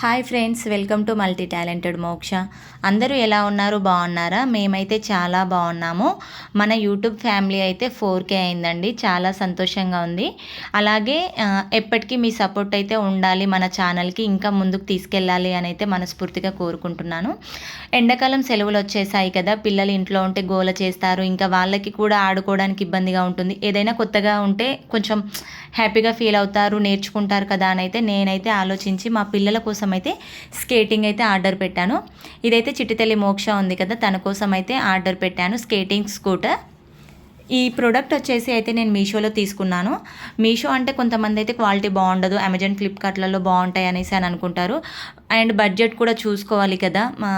Hi friends welcome to multi talented Moksha. అందరూ ఎలా ఉన్నారు? బాగున్నారా? మేమైతే చాలా బాగున్నాము. మన యూట్యూబ్ ఫ్యామిలీ అయితే ఫోర్ కే అయిందండి. చాలా సంతోషంగా ఉంది. అలాగే ఎప్పటికీ మీ సపోర్ట్ అయితే ఉండాలి. మన ఛానల్కి ఇంకా ముందుకు తీసుకెళ్ళాలి అని అయితే మనస్ఫూర్తిగా కోరుకుంటున్నాను. ఎండాకాలం సెలవులు వచ్చేసాయి కదా. పిల్లలు ఇంట్లో ఉంటే గోల చేస్తారు. ఇంకా వాళ్ళకి కూడా ఆడుకోవడానికి ఇబ్బందిగా ఉంటుంది. ఏదైనా కొత్తగా ఉంటే కొంచెం హ్యాపీగా ఫీల్ అవుతారు నేర్చుకుంటారు కదా అని అయితే నేనైతే ఆలోచించి మా పిల్లల కోసం అయితే స్కేటింగ్ అయితే ఆర్డర్ పెట్టాను. ఇదైతే చిట్టితల్లి మోక్ష ఉంది కదా తన కోసం అయితే ఆర్డర్ పెట్టాను స్కేటింగ్ స్కూటర్. ఈ ప్రోడక్ట్ వచ్చేసి అయితే నేను మీషోలో తీసుకున్నాను. మీషో అంటే కొంతమంది అయితే క్వాలిటీ బాగుండదు అమెజాన్ ఫ్లిప్కార్ట్లలో బాగుంటాయి అనేసి అని అనుకుంటారు. అండ్ బడ్జెట్ కూడా చూసుకోవాలి కదా. మా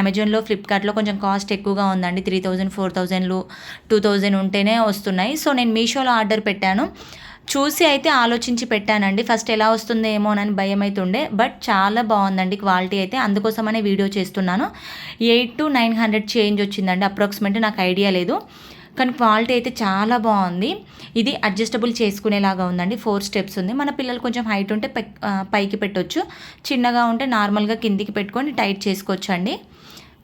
అమెజాన్లో ఫ్లిప్కార్ట్లో కొంచెం కాస్ట్ ఎక్కువగా ఉందండి. త్రీ థౌజండ్ ఫోర్ థౌజండ్లు టూ థౌజండ్ ఉంటేనే వస్తున్నాయి. సో నేను మీషోలో ఆర్డర్ పెట్టాను. చూసి అయితే ఆలోచించి పెట్టానండి. ఫస్ట్ ఎలా వస్తుందో ఏమోనని భయం అయితే ఉండే బట్ చాలా బాగుందండి క్వాలిటీ అయితే. అందుకోసమనే వీడియో చేస్తున్నాను. Eight to nine hundred change వచ్చిందండి. అప్రాక్సిమేట్ నాకు ఐడియా లేదు. కానీ క్వాలిటీ అయితే చాలా బాగుంది. ఇది అడ్జస్టబుల్ చేసుకునేలాగా ఉందండి. ఫోర్ స్టెప్స్ ఉంది. మన పిల్లలు కొంచెం హైట్ ఉంటే పైకి పెట్టొచ్చు. చిన్నగా ఉంటే నార్మల్గా కిందికి పెట్టుకొని టైట్ చేసుకోవచ్చు అండి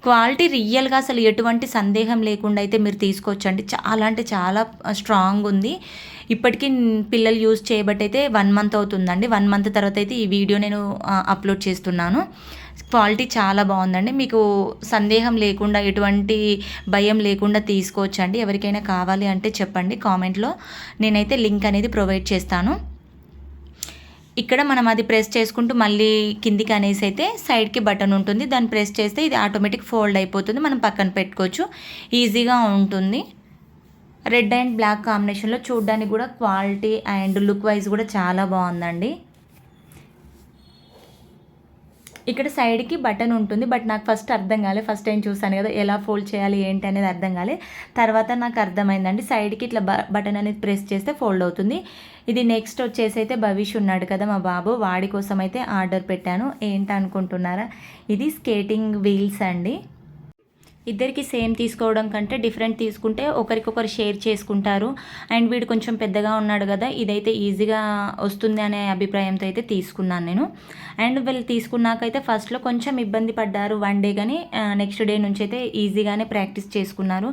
క్వాలిటీ రియల్గా అసలు ఎటువంటి సందేహం లేకుండా అయితే మీరు తీసుకోవచ్చండి. చాలా అంటే చాలా స్ట్రాంగ్ ఉంది. ఇప్పటికీ పిల్లలు యూజ్ చేయబట్టి అయితే వన్ మంత్ అవుతుందండి. వన్ మంత్ తర్వాత అయితే ఈ వీడియో నేను అప్లోడ్ చేస్తున్నాను. క్వాలిటీ చాలా బాగుందండి. మీకు సందేహం లేకుండా ఎటువంటి భయం లేకుండా తీసుకోవచ్చండి. ఎవరికైనా కావాలి అంటే చెప్పండి కామెంట్లో. నేనైతే లింక్ అనేది ప్రొవైడ్ చేస్తాను. ఇక్కడ మనం అది ప్రెస్ చేసుకుంటూ మళ్ళీ కిందికి అనేసి అయితే సైడ్కి బటన్ ఉంటుంది. దాన్ని ప్రెస్ చేస్తే ఇది ఆటోమేటిక్ ఫోల్డ్ అయిపోతుంది. మనం పక్కన పెట్టుకోవచ్చు. ఈజీగా ఉంటుంది. రెడ్ అండ్ బ్లాక్ కాంబినేషన్లో చూడడానికి కూడా క్వాలిటీ అండ్ లుక్ వైజ్ కూడా చాలా బాగుందండి. ఇక్కడ సైడ్కి బటన్ ఉంటుంది బట్ నాకు ఫస్ట్ అర్థం కాలే. ఫస్ట్ టైం చూసాను కదా ఎలా ఫోల్డ్ చేయాలి ఏంటి అనేది అర్థం కాలే. తర్వాత నాకు అర్థమైందండి సైడ్కి ఇట్లా బ బటన్ అనేది ప్రెస్ చేస్తే ఫోల్డ్ అవుతుంది. ఇది నెక్స్ట్ వచ్చేసి అయితే భవిష్ ఉన్నాడు కదా మా బాబు వాడి కోసం అయితే ఆర్డర్ పెట్టాను. ఏంటి అనుకుంటున్నారా? ఇది స్కేటింగ్ వీల్స్ అండి. ఇద్దరికి సేమ్ తీసుకోవడం కంటే డిఫరెంట్ తీసుకుంటే ఒకరికొకరు షేర్ చేసుకుంటారు. అండ్ వీడు కొంచెం పెద్దగా ఉన్నాడు కదా ఇదైతే ఈజీగా వస్తుంది అనే అభిప్రాయంతో అయితే తీసుకున్నాను నేను. అండ్ వీళ్ళు తీసుకున్నాకైతే ఫస్ట్లో కొంచెం ఇబ్బంది పడ్డారు వన్ డే కానీ నెక్స్ట్ డే నుంచి అయితే ఈజీగానే ప్రాక్టీస్ చేసుకున్నారు.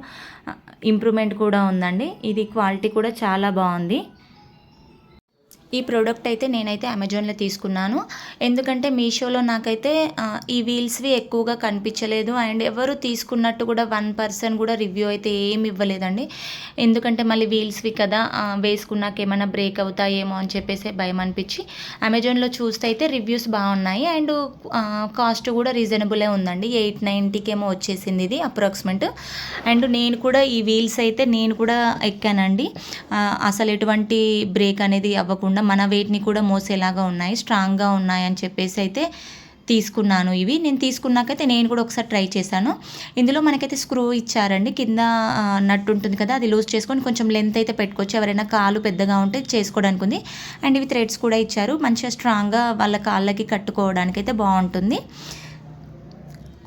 ఇంప్రూవ్మెంట్ కూడా ఉందండి. ఇది క్వాలిటీ కూడా చాలా బాగుంది. ఈ ప్రోడక్ట్ అయితే నేనైతే అమెజాన్లో తీసుకున్నాను. ఎందుకంటే మీషోలో నాకైతే ఈ వీల్స్వి ఎక్కువగా కనిపించలేదు. అండ్ ఎవరు తీసుకున్నట్టు కూడా వన్ పర్సన్ కూడా రివ్యూ అయితే ఏమి ఇవ్వలేదండి. ఎందుకంటే మళ్ళీ వీల్స్వి కదా వేసుకున్నాక ఏమైనా బ్రేక్ అవుతాయేమో అని చెప్పేసి భయం అనిపించి అమెజాన్లో చూస్తే అయితే రివ్యూస్ బాగున్నాయి. అండ్ కాస్ట్ కూడా రీజనబులే ఉందండి. ఎయిట్ నైంటీకేమో వచ్చేసింది ఇది అప్రాక్సిమేట్. అండ్ నేను కూడా ఈ వీల్స్ అయితే నేను కూడా ఎక్కానండి. అసలు ఎటువంటి బ్రేక్ అనేది అవ్వకుండా మన వెయిట్ని కూడా మోసేలాగా ఉన్నాయి స్ట్రాంగ్గా ఉన్నాయి అని చెప్పేసి అయితే తీసుకున్నాను ఇవి. నేను తీసుకున్నాకైతే నేను కూడా ఒకసారి ట్రై చేశాను. ఇందులో మనకైతే స్క్రూ ఇచ్చారండి. కింద నట్టు ఉంటుంది కదా అది లూజ్ చేసుకొని కొంచెం లెంత్ అయితే పెట్టుకోవచ్చు. ఎవరైనా కాలు పెద్దగా ఉంటే చేసుకోవడానికి ఉంది. అండ్ ఇవి థ్రెడ్స్ కూడా ఇచ్చారు. మంచిగా స్ట్రాంగ్గా వాళ్ళ కాళ్ళకి కట్టుకోవడానికి అయితే బాగుంటుంది.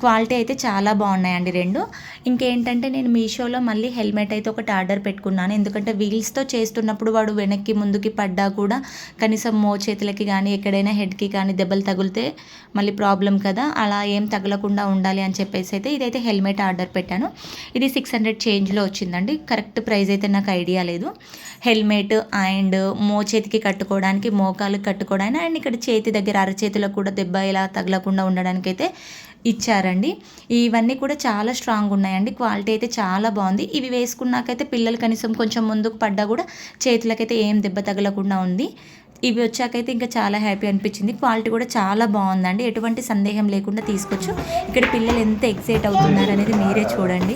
క్వాలిటీ అయితే చాలా బాగున్నాయండి రెండు. ఇంకేంటంటే నేను మీషోలో మళ్ళీ హెల్మెట్ అయితే ఒకటి ఆర్డర్ పెట్టుకున్నాను. ఎందుకంటే వీల్స్తో చేస్తున్నప్పుడు వాడు వెనక్కి ముందుకి పడ్డా కూడా కనీసం మో చేతులకి కానీ ఎక్కడైనా హెడ్కి కానీ దెబ్బలు తగిలితే మళ్ళీ ప్రాబ్లం కదా. అలా ఏం తగలకుండా ఉండాలి అని చెప్పేసి అయితే ఇదైతే హెల్మెట్ ఆర్డర్ పెట్టాను. ఇది సిక్స్ హండ్రెడ్ చేంజ్లో వచ్చిందండి. కరెక్ట్ ప్రైస్ అయితే నాకు ఐడియా లేదు. హెల్మెట్ అండ్ మో చేతికి కట్టుకోవడానికి మోకాలు కట్టుకోవడానికి అండ్ ఇక్కడ చేతి దగ్గర అరచేతిలో కూడా దెబ్బ ఇలా తగలకుండా ఉండడానికైతే ఇచ్చారండి. ఇవన్నీ కూడా చాలా స్ట్రాంగ్ ఉన్నాయండి. క్వాలిటీ అయితే చాలా బాగుంది. ఇవి వేసుకున్నాకైతే పిల్లలు కనీసం కొంచెం ముందుకు పడ్డా కూడా చేతులకైతే ఏం దెబ్బ తగలకుండా ఉంది. ఇవి వచ్చాకైతే ఇంకా చాలా హ్యాపీ అనిపించింది. క్వాలిటీ కూడా చాలా బాగుందండి. ఎటువంటి సందేహం లేకుండా తీసుకోవచ్చు. ఇక్కడ పిల్లలు ఎంత ఎక్సైట్ అవుతున్నారు అనేది మీరే చూడండి.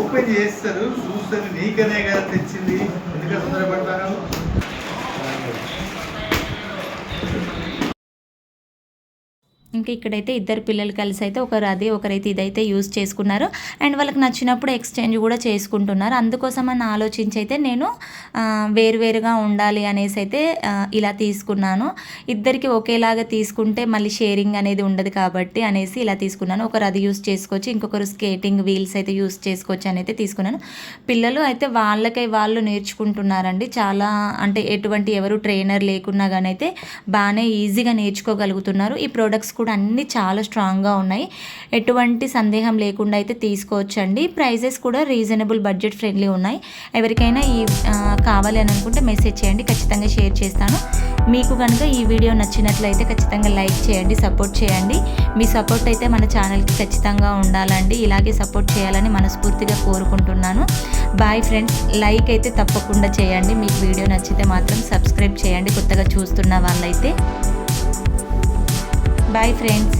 ఓపెన్ చేస్తారు. చూస్తారు. నీకనే కదా తెచ్చింది. ఎందుకంటే ఇంకా ఇక్కడైతే ఇద్దరు పిల్లలు కలిసి అయితే ఒకరు అది ఒకరైతే ఇదైతే యూస్ చేసుకున్నారు. అండ్ వాళ్ళకి నచ్చినప్పుడు ఎక్స్చేంజ్ కూడా చేసుకుంటున్నారు. అందుకోసం అని ఆలోచించి అయితే నేను వేరువేరుగా ఉండాలి అనేసి అయితే ఇలా తీసుకున్నాను. ఇద్దరికి ఒకేలాగా తీసుకుంటే మళ్ళీ షేరింగ్ అనేది ఉండదు కాబట్టి అనేసి ఇలా తీసుకున్నాను. ఒకరు అది యూస్ చేసుకోవచ్చు ఇంకొకరు స్కేటింగ్ వీల్స్ అయితే యూస్ చేసుకోవచ్చు అని అయితే తీసుకున్నాను. పిల్లలు అయితే వాళ్ళకై వాళ్ళు నేర్చుకుంటున్నారండి. చాలా అంటే ఎటువంటి ఎవరు ట్రైనర్ లేకున్నా కానీ అయితే బాగానే ఈజీగా నేర్చుకోగలుగుతున్నారు. ఈ ప్రోడక్ట్స్ కూడా అన్నీ చాలా స్ట్రాంగ్గా ఉన్నాయి. ఎటువంటి సందేహం లేకుండా అయితే తీసుకోవచ్చండి. ప్రైజెస్ కూడా రీజనబుల్ బడ్జెట్ ఫ్రెండ్లీ ఉన్నాయి. ఎవరికైనా ఈ కావాలి అని అనుకుంటే మెసేజ్ చేయండి. ఖచ్చితంగా షేర్ చేస్తాను. మీకు కనుక ఈ వీడియో నచ్చినట్లయితే ఖచ్చితంగా లైక్ చేయండి సపోర్ట్ చేయండి. మీ సపోర్ట్ అయితే మన ఛానల్కి ఖచ్చితంగా ఉండాలండి. ఇలాగే సపోర్ట్ చేయాలని మనస్ఫూర్తిగా కోరుకుంటున్నాను. బాయ్ ఫ్రెండ్స్ లైక్ అయితే తప్పకుండా చేయండి. మీకు వీడియో నచ్చితే మాత్రం సబ్స్క్రైబ్ చేయండి. కొత్తగా చూస్తున్న వాళ్ళైతే బాయ్ ఫ్రెండ్స్